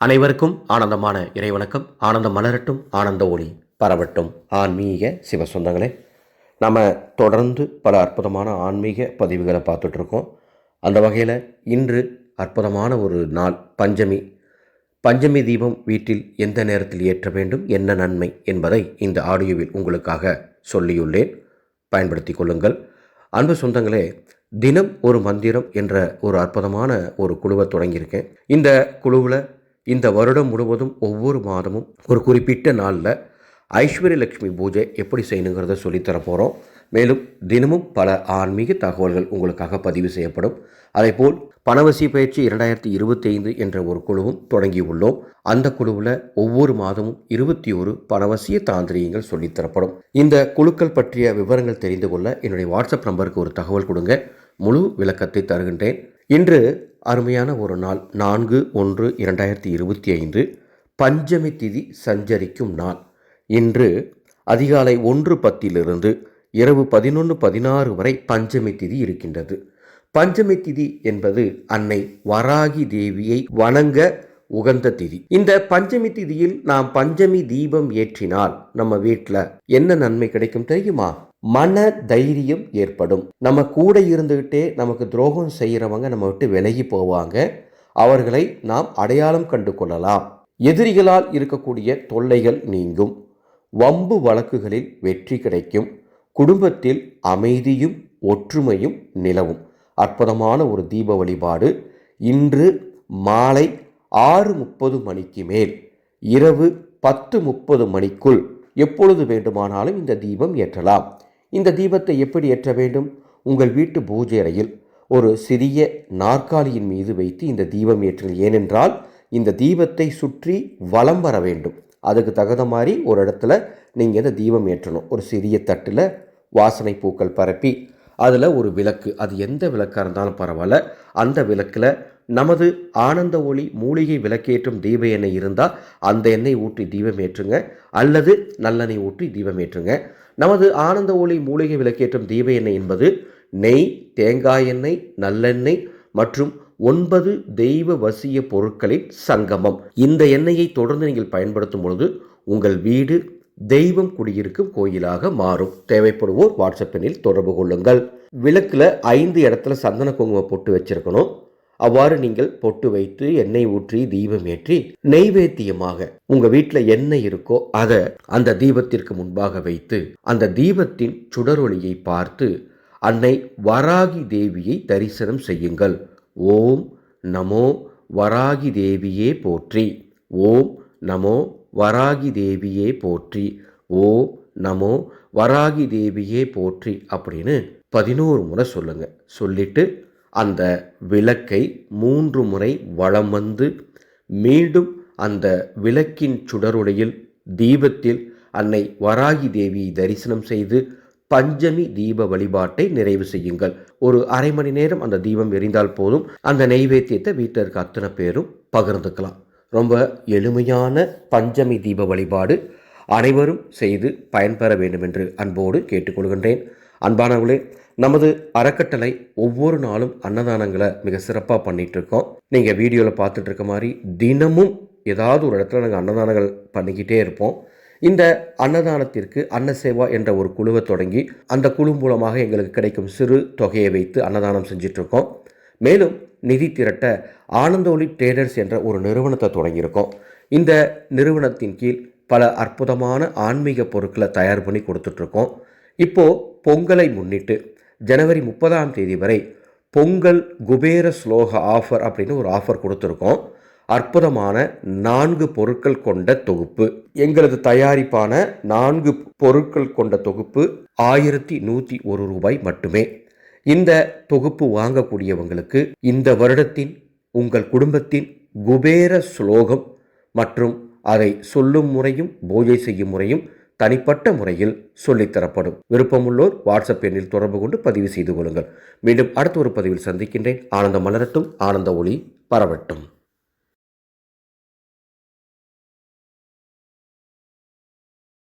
அனைவருக்கும் ஆனந்தமான இறைவணக்கம். ஆனந்தம் மலரட்டும் ஆனந்த ஒளி பரவட்டும். ஆன்மீக சிவ சொந்தங்களே நம்ம தொடர்ந்து பல அற்புதமான ஆன்மீக பதிவுகளை பார்த்துட்ருக்கோம். அந்த வகையில் இன்று அற்புதமான ஒரு நாள் பஞ்சமி. பஞ்சமி தீபம் வீட்டில் எந்த நேரத்தில் ஏற்ற வேண்டும் என்ன நன்மை என்பதை இந்த ஆடியோவில் உங்களுக்காக சொல்லியுள்ளேன். பயன்படுத்தி கொள்ளுங்கள். அன்பு சொந்தங்களே தினம் ஒரு மந்திரம் என்ற ஒரு அற்புதமான ஒரு குழுவை தொடங்கியிருக்கேன். இந்த குழுவில் இந்த வருடம் முழுவதும் ஒவ்வொரு மாதமும் ஒரு குறிப்பிட்ட நாளில் ஐஸ்வர்யலக்ஷ்மி பூஜை எப்படி செய்யணுங்கிறத சொல்லித்தர போகிறோம் மேலும் தினமும் பல ஆன்மீக தகவல்கள் உங்களுக்காக பதிவு செய்யப்படும். அதேபோல் பணவசி பயிற்சி இரண்டாயிரத்தி இருபத்தி ஐந்து என்ற ஒரு குழுவும் தொடங்கியுள்ளோம் அந்த குழுவில் ஒவ்வொரு மாதமும் இருபத்தி ஒரு பணவசிய தாந்திரியங்கள் சொல்லித்தரப்படும். இந்த குழுக்கள் பற்றிய விவரங்கள் தெரிந்து கொள்ள என்னுடைய வாட்ஸ்அப் நம்பருக்கு ஒரு தகவல் கொடுங்க. முழு விளக்கத்தை தருகின்றேன். இன்று அருமையான ஒரு நாள் நான்கு ஒன்று இரண்டாயிரத்தி இருபத்தி ஐந்து பஞ்சமி திதி சஞ்சரிக்கும் நாள். இன்று அதிகாலை ஒன்று பத்திலிருந்து இரவு பதினொன்று பதினாறு வரை பஞ்சமி திதி இருக்கின்றது. பஞ்சமி திதி என்பது அன்னை வராகி தேவியை வணங்க உகந்த திதி. இந்த பஞ்சமி திதியில் நாம் பஞ்சமி தீபம் ஏற்றினால் நம்ம வீட்டில் என்ன நன்மை கிடைக்கும் தெரியுமா? மன தைரியம் ஏற்படும். நம்ம கூட இருந்துகிட்டே நமக்கு துரோகம் செய்கிறவங்க நம்ம விட்டு விலகி போவாங்க. அவர்களை நாம் அடையாளம் கண்டு கொள்ளலாம். எதிரிகளால் இருக்கக்கூடிய தொல்லைகள் நீங்கும். வம்பு வழக்குகளில் வெற்றி கிடைக்கும். குடும்பத்தில் அமைதியும் ஒற்றுமையும் நிலவும். அற்புதமான ஒரு தீப வழிபாடு. இன்று மாலை ஆறு முப்பது மணிக்கு மேல். இரவு பத்து முப்பது மணிக்குள் எப்பொழுது வேண்டுமானாலும் இந்த தீபம் ஏற்றலாம். இந்த தீபத்தை எப்படி ஏற்ற வேண்டும்? உங்கள் வீட்டு பூஜை அறையில் ஒரு சிறிய நாற்காலியின் மீது வைத்து இந்த தீபம் ஏற்றுங்கள் ஏனென்றால் இந்த தீபத்தை சுற்றி வலம் வர வேண்டும். அதுக்கு தகுந்த மாதிரி ஒரு இடத்துல நீங்கள் இந்த தீபம் ஏற்றணும். ஒரு சிறிய தட்டில் வாசனை பூக்கள் பரப்பி அதில் ஒரு விளக்கு. அது எந்த விளக்காக இருந்தாலும் பரவாயில்ல. அந்த விளக்கில் நமது ஆனந்த ஒளி மூலிகை விளக்கேற்றும் தீப எண்ணெய் இருந்தால் அந்த எண்ணெய் ஊற்றி தீபம் ஏற்றுங்க அல்லது நல்லெண்ணெய் ஊற்றி தீபம் ஏற்றுங்க. நமது ஆனந்த ஒளி மூலிகை விளக்கேற்றும் தீப எண்ணெய் என்பது நெய் தேங்காய் எண்ணெய் நல்லெண்ணெய் மற்றும் ஒன்பது தெய்வ வசிய பொருட்களின் சங்கமம். இந்த எண்ணெயை தொடர்ந்து நீங்கள் பயன்படுத்தும் பொழுது உங்கள் வீடு தெய்வம் குடியிருக்கும் கோயிலாக மாறும். தேவைப்படுவோர் வாட்ஸ்அப் எண்ணில் தொடர்பு கொள்ளுங்கள். விளக்கில் ஐந்து இடத்துல சந்தன குங்குமம் போட்டு வச்சிருக்கணும். அவ்வாறு நீங்கள் பொட்டு வைத்து எண்ணெய் ஊற்றி தீபம் ஏற்றி நெய்வேத்தியமாக உங்க வீட்டில் என்ன இருக்கோ அதை அந்த தீபத்திற்கு முன்பாக வைத்து அந்த தீபத்தின் சுடரொளியை பார்த்து அன்னை வராகி தேவியை தரிசனம் செய்யுங்கள். ஓம் நமோ வராகி தேவியே போற்றி. ஓம் நமோ வராகி தேவியே போற்றி. ஓ நமோ வராகி தேவியே போற்றி அப்படின்னு பதினோரு முறை சொல்லுங்க. சொல்லிட்டு அந்த விளக்கை மூன்று முறை வளம் வந்து மீண்டும் அந்த விளக்கின் சுடருடையில் தீபத்தில் அன்னை வராகி தேவியை தரிசனம் செய்து பஞ்சமி தீப வழிபாட்டை நிறைவு செய்யுங்கள். ஒரு அரை மணி நேரம் அந்த தீபம் எரிந்தால் போதும். அந்த நெய்வேத்தியத்தை வீட்டில் இருக்க அத்தனை பேரும் பகிர்ந்துக்கலாம். ரொம்ப எளிமையான பஞ்சமி தீப வழிபாடு அனைவரும் செய்து பயன்பெற வேண்டும் என்று அன்போடு கேட்டுக்கொள்கின்றேன். அன்பானவர்களே நமது அறக்கட்டளை ஒவ்வொரு நாளும் அன்னதானங்களை மிக சிறப்பாக பண்ணிகிட்டு இருக்கோம் நீங்கள் வீடியோவில் பார்த்துட்டு இருக்க மாதிரி தினமும் ஏதாவது ஒரு இடத்துல நாங்கள் அன்னதானங்கள் பண்ணிக்கிட்டே இருப்போம். இந்த அன்னதானத்திற்கு அன்னசேவா என்ற ஒரு குழுவை தொடங்கி அந்த குழு மூலமாக எங்களுக்கு கிடைக்கும் சிறு தொகையை வைத்து அன்னதானம் செஞ்சிட்ருக்கோம். மேலும் நிதி திரட்ட ஆனந்தோலி ட்ரேடர்ஸ் என்ற ஒரு நிறுவனத்தை தொடங்கியிருக்கோம். இந்த நிறுவனத்தின் கீழ் பல அற்புதமான ஆன்மீக பொருட்களை தயார் பண்ணி கொடுத்துட்ருக்கோம். இப்போது பொங்கலை முன்னிட்டு ஜனவரி முப்பதாம் தேதி வரை பொங்கல் குபேர ஸ்லோக ஆஃபர் அப்படின்னு ஒரு ஆஃபர் கொடுத்துருக்கோம். அற்புதமான நான்கு பொருட்கள் கொண்ட தொகுப்பு. எங்களது தயாரிப்பான நான்கு பொருட்கள் கொண்ட தொகுப்பு ஆயிரத்தி நூற்றி ஒரு ரூபாய் மட்டுமே. இந்த தொகுப்பு வாங்கக்கூடியவங்களுக்கு இந்த வருடத்தின் உங்கள் குடும்பத்தின் குபேர ஸ்லோகம் மற்றும் அதை சொல்லும் முறையும் பூஜை செய்யும் முறையும் தனிப்பட்ட முறையில் சொல்லித்தரப்படும் விருப்பமுள்ளோர் வாட்ஸ்அப் எண்ணில் தொடர்பு கொண்டு பதிவு செய்து கொள்ளுங்கள். மீண்டும் அடுத்த ஒரு பதிவில் சந்திக்கின்றேன். ஆனந்த மலரட்டும். ஆனந்த ஒளி பரவட்டும்.